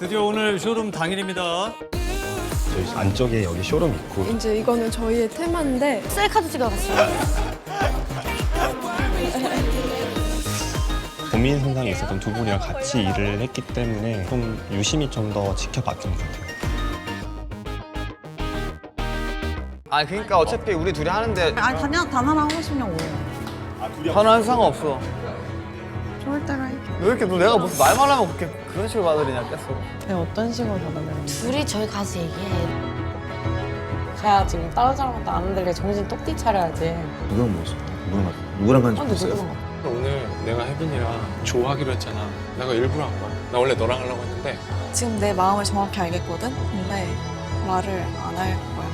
드디어 오늘 쇼룸 당일입니다. 저희 안쪽에 여기 쇼룸 있고 이제 이거는 저희의 테마인데 셀카도 찍어봤어요. 고민 현상이 있었던 두 분이랑 같이 일을 했기 때문에 좀 유심히 좀 더 지켜봤던 것 같아요. 아 그러니까 어차피 우리 둘이 하는데 아니 단, 단 하나 하고 싶냐고 하나는 상관없어. 좋을 때로 해왜 이렇게 너 내가 무슨 말만 하면 그렇게 그런 식으로 받아들이냐 계속. 내가 어떤 식으로 받아들였는데 둘이 저희 가서 얘기해. 제가 지금 다른 사람한테 안 들게 정신 똑띠 차려야지 누구랑 먹었어? 누구랑 누구랑 간지 근데 모르겠어요. 누구랑 오늘 내가 혜빈이랑 좋아하기로 했잖아. 내가 일부러 한 거야. 나 원래 너랑 하려고 했는데 지금 내 마음을 정확히 알겠거든? 근데 말을 안 할 거야.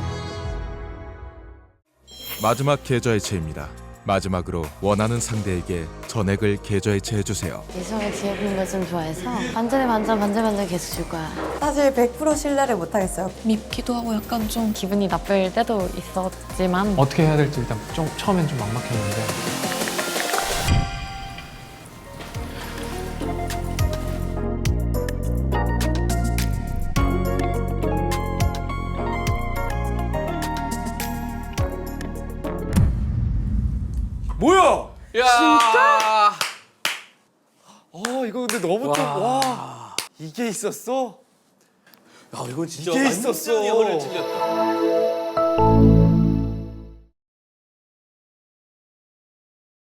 마지막 계좌이체입니다. 마지막으로 원하는 상대에게 전액을 계좌이체해 주세요. 예성이 뒤에 보는 걸 좀 좋아해서 반전에 반전 반전 반전 계속 줄 거야. 사실 100% 신뢰를 못 하겠어요. 밉기도 하고 약간 좀 기분이 나쁠 때도 있었지만 어떻게 해야 될지 일단 좀 처음엔 좀 막막했는데 뭐야? 진짜? 어 이거 근데 너무 좀 와. 이게 있었어? 야, 이건 진짜 이게 있었어. 완전히 허를 찔렸다.